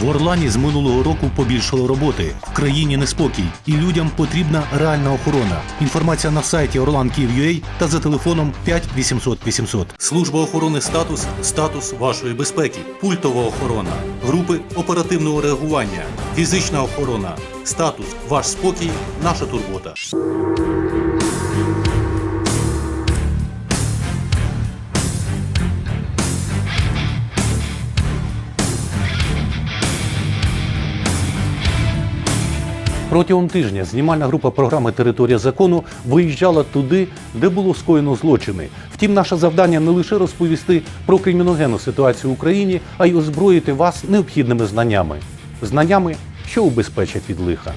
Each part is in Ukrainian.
В Орлані з минулого року побільшало роботи. В країні неспокій, і людям потрібна реальна охорона. Інформація на сайті Київ.UA та за телефоном 5 800 800. Служба охорони статус статус вашої безпеки, пультова охорона, групи оперативного реагування, фізична охорона, статус ваш спокій, наша турбота. Протягом тижня знімальна група програми Територія закону виїжджала туди, де було скоєно злочини. Втім, наше завдання не лише розповісти про криміногенну ситуацію в Україні, а й озброїти вас необхідними знаннями. Знаннями, що убезпечать від лиха.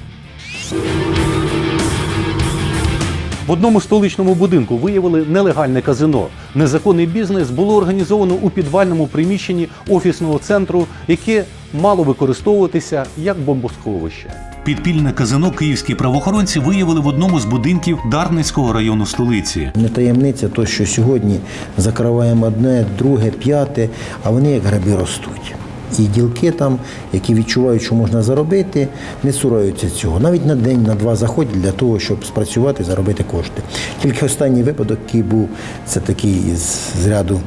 В одному столичному будинку виявили нелегальне казино. Незаконний бізнес було організовано у підвальному приміщенні офісного центру, яке мало використовуватися як бомбосховище. Підпільне казино київські правоохоронці виявили в одному з будинків Дарницького району столиці. Не таємниця, то що сьогодні закриваємо одне, друге, п'яте, а вони як грабі ростуть. І ділки там, які відчувають, що можна заробити, не цураються цього. Навіть на день, на два заходять для того, щоб спрацювати, заробити кошти. Тільки останній випадок, який був, це такий з, ряду,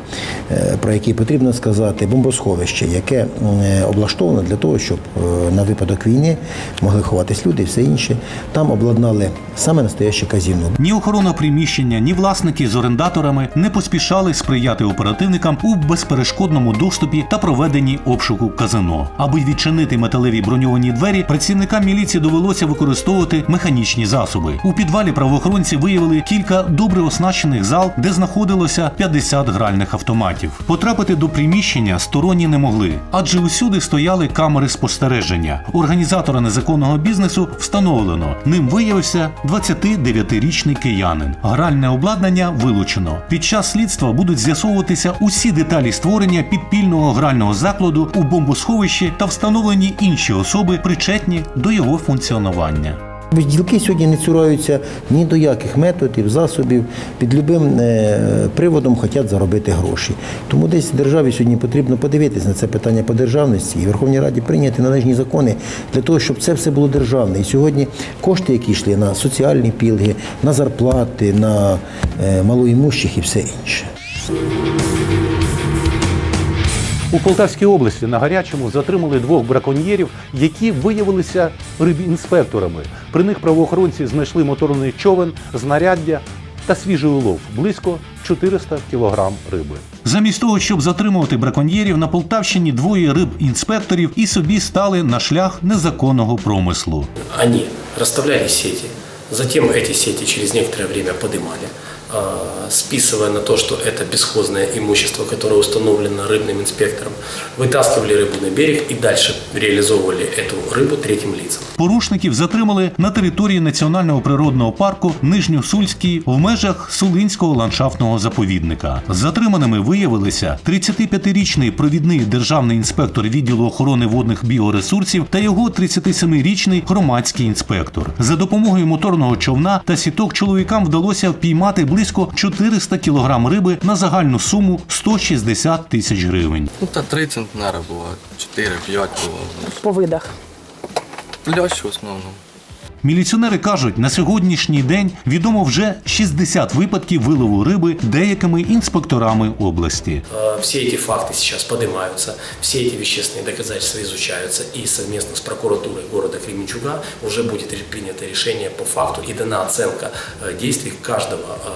е, про який потрібно сказати, бомбосховище, яке е, облаштовано для того, щоб е, на випадок війни могли ховатись люди і все інше. Там обладнали саме настояще казіно. Ні охорона приміщення, ні власники з орендаторами не поспішали сприяти оперативникам у безперешкодному доступі та проведенні обшуку казино. Аби відчинити металеві броньовані двері, працівникам міліції довелося використовувати механічні засоби. У підвалі правоохоронці виявили кілька добре оснащених зал, де знаходилося 50 гральних автоматів. Потрапити до приміщення сторонні не могли, адже усюди стояли камери спостереження. Організатора незаконного бізнесу встановлено. Ним виявився 29-річний киянин. Гральне обладнання вилучено. Під час слідства будуть з'ясовуватися усі деталі створення підпільного грального закладу у бомбосховищі та встановлені інші особи, причетні до його функціонування. Бо Ділки сьогодні не цураються ні до яких методів, засобів, під любим е, приводом хочуть заробити гроші. Тому десь державі сьогодні потрібно подивитися на це питання по державності і Верховній Раді прийняти належні закони для того, щоб це все було державне. І сьогодні кошти, які йшли на соціальні пільги, на зарплати, на е, малоімущих і все інше. У Полтавській області на гарячому затримали двох браконьєрів, які виявилися рибінспекторами. При них правоохоронці знайшли моторний човен, знаряддя та свіжий улов близько 400 кілограм риби. Замість того, щоб затримувати браконьєрів, на Полтавщині двоє рибінспекторів і собі стали на шлях незаконного промислу. Они расставляли сети, затем эти сети через некоторое время подымали, а, списывая на то, что это бесхозное имущество, которое установлено рыбным инспектором, вытаскивали рыбу на берег и дальше реализовывали эту рыбу третьим лицам. Порушників затримали на території національного природного парку Нижньосульський в межах Сулинського ландшафтного заповідника. Затриманими виявилися 35-річний провідний державний інспектор відділу охорони водних біоресурсів та його 37-річний громадський інспектор. За допомогою моторного човна та сіток чоловікам вдалося впіймати близько 400 кілограм риби на загальну суму 160 тисяч гривень. Ну, та 3 центнера було, 4-5 було. по видах. Льощ в основному. Міліціонери кажуть, на сьогоднішній день відомо вже 60 випадків вилову риби деякими інспекторами області. А, Все эти факты сейчас поднимаются, все эти вещественные доказательства изучаются, и совместно с прокуратурой города Кременчуга уже будет ре- принято решение по факту и дана оценка э, действий каждого э,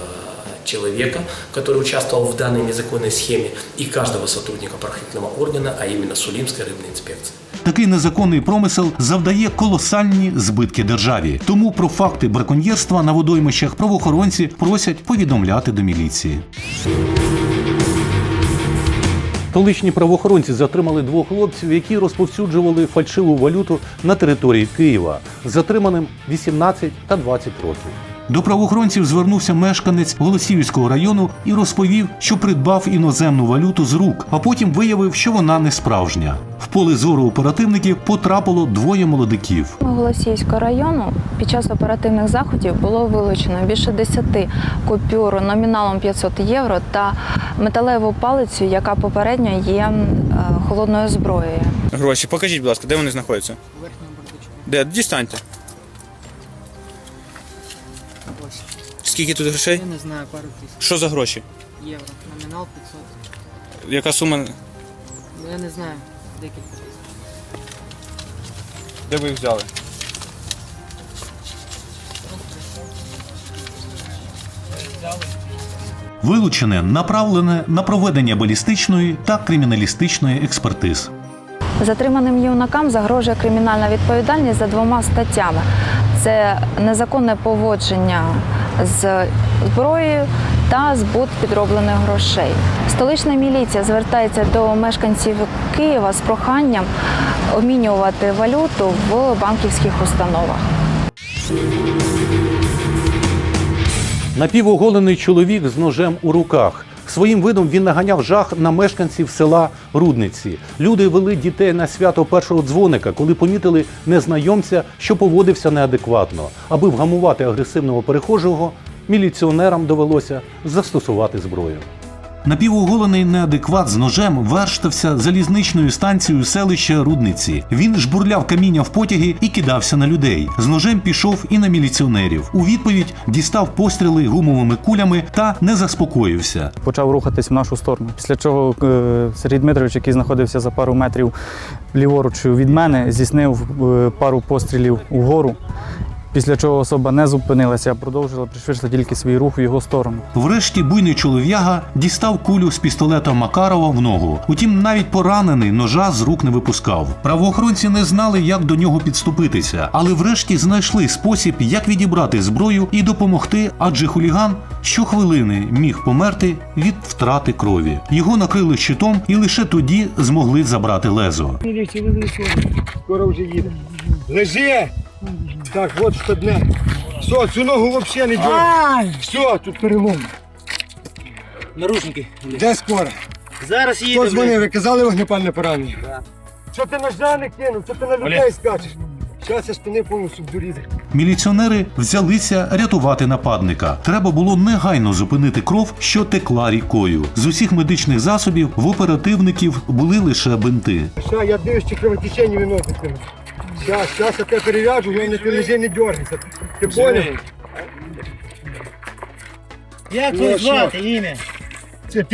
человека, который участвовал в данной незаконной схеме, и каждого сотрудника правоохранительного органа, а именно Сулимской рыбной инспекции. Такий незаконний промисел завдає колосальні збитки державі. Тому про факти браконьєрства на водоймищах правоохоронці просять повідомляти до міліції. Столичні правоохоронці затримали двох хлопців, які розповсюджували фальшиву валюту на території Києва. Затриманим 18 та 20 років. До правоохоронців звернувся мешканець Голосіївського району і розповів, що придбав іноземну валюту з рук, а потім виявив, що вона не справжня. В поле зору оперативників потрапило двоє молодиків. Голосіївського району під час оперативних заходів було вилучено більше 10 купюр номіналом 500 євро та металеву палицю, яка попередньо є е, холодною зброєю. Гроші. Покажіть, будь ласка, де вони знаходяться? Де? Дістаньте. Скільки тут грошей? Я не знаю, пару тисяч Що за гроші? євро. Номінал 500. Яка сума? Ну я не знаю, декілька тисяч. Де ви їх взяли? Вилучене направлене на проведення балістичної та криміналістичної експертиз. Затриманим юнакам загрожує кримінальна відповідальність за двома статтями: це незаконне поводження з зброєю та збут підроблених грошей. Столична міліція звертається до мешканців Києва з проханням обмінювати валюту в банківських установах. Напівоголений чоловік з ножем у руках. Своїм видом він наганяв жах на мешканців села Рудниці. Люди вели дітей на свято першого дзвоника, коли помітили незнайомця, що поводився неадекватно. Аби вгамувати агресивного перехожого, міліціонерам довелося застосувати зброю. Напівоголений неадекват з ножем верштався залізничною станцією селища Рудниці. Він жбурляв каміння в потяги і кидався на людей. З ножем пішов і на міліціонерів. У відповідь дістав постріли гумовими кулями та не заспокоївся. почав рухатись в нашу сторону. Після чого е, Сергій Дмитрович, який знаходився за пару метрів ліворуч від мене, здійснив е, пару пострілів угору. Після чого особа не зупинилася, а продовжила пришвидшити тільки свій рух в його сторону. Врешті буйний чолов'яга дістав кулю з пістолета Макарова в ногу. Утім, навіть поранений ножа з рук не випускав. Правоохоронці не знали, як до нього підступитися, але врешті знайшли спосіб, як відібрати зброю і допомогти, адже хуліган щохвилини міг померти від втрати крові. Його накрили щитом і лише тоді змогли забрати лезо. Скоро вже їде. Лежи! Так, от що дне. Все, цю ногу взагалі не дергай. Все, тут перелом. Наручники. Де скоро? Зараз Хто їдемо. дзвонив, ви казали вогнепальне поранення? Що ти ножа не кинув? Що ти на людей скачеш? Зараз я штани повністю в дорізах. Міліціонери взялися рятувати нападника. Треба було негайно зупинити кров, що текла рікою. З усіх медичних засобів в оперативників були лише бинти. Що, я дивлюсь, чи кровотечення виносить. Зараз, сейчас я тебя перев'яжу, я на нельзя не дергайся. Ты понял? Як Ну, а вас що? звати ім'я? Це.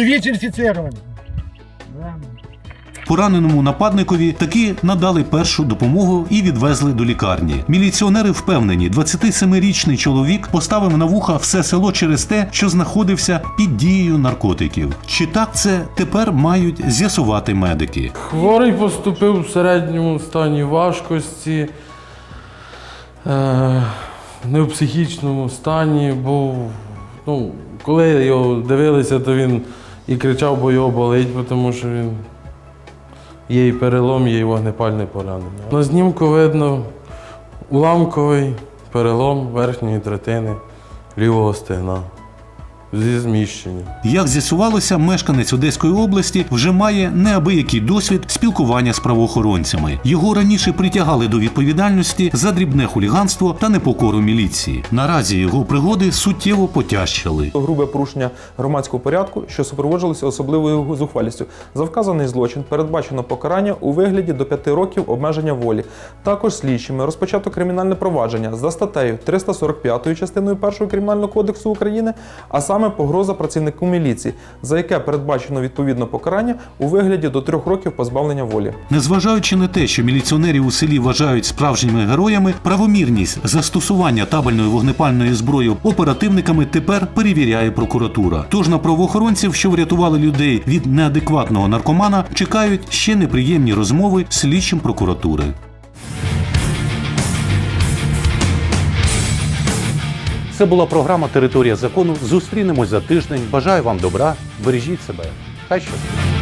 Пораненому нападникові таки надали першу допомогу і відвезли до лікарні. Міліціонери впевнені, 27-річний чоловік поставив на вуха все село через те, що знаходився під дією наркотиків. Чи так це тепер мають з'ясувати медики? Хворий поступив в середньому стані важкості, е, не в психічному стані, був. Ну, коли його дивилися, то він і кричав, бо його болить, тому що він є і перелом, є і вогнепальне поранення. На знімку видно уламковий перелом верхньої третини лівого стегна зі зміщенням. Як з'ясувалося, мешканець Одеської області вже має неабиякий досвід спілкування з правоохоронцями. Його раніше притягали до відповідальності за дрібне хуліганство та непокору міліції. Наразі його пригоди суттєво потяжчали. грубе порушення громадського порядку, що супроводжувалося особливою зухвалістю. За вказаний злочин передбачено покарання у вигляді до 5 років обмеження волі. Також слідчими розпочато кримінальне провадження за статтею 345 частиною 1 Кримінального кодексу України, а саме погроза працівнику міліції, за яке передбачено відповідно покарання у вигляді до 3 років позбавлення волі. Незважаючи на те, що міліціонерів у селі вважають справжніми героями, правомірність застосування табельної вогнепальної зброї оперативниками тепер перевіряє прокуратура. Тож на правоохоронців, що врятували людей від неадекватного наркомана, чекають ще неприємні розмови з слідчим прокуратури. Це була програма Територія закону. Зустрінемось за тиждень. Бажаю вам добра. Бережіть себе. Хай щастить.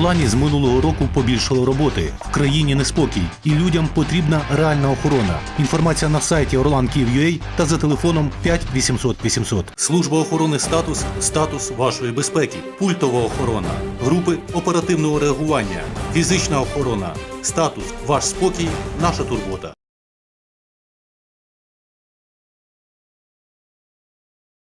Орлані з минулого року побільшало роботи. В країні неспокій, і людям потрібна реальна охорона. Інформація на сайті Orlan.Kyiv.ua та за телефоном 5 800 800. Служба охорони статус статус вашої безпеки, пультова охорона, групи оперативного реагування, фізична охорона. Статус ваш спокій, наша турбота.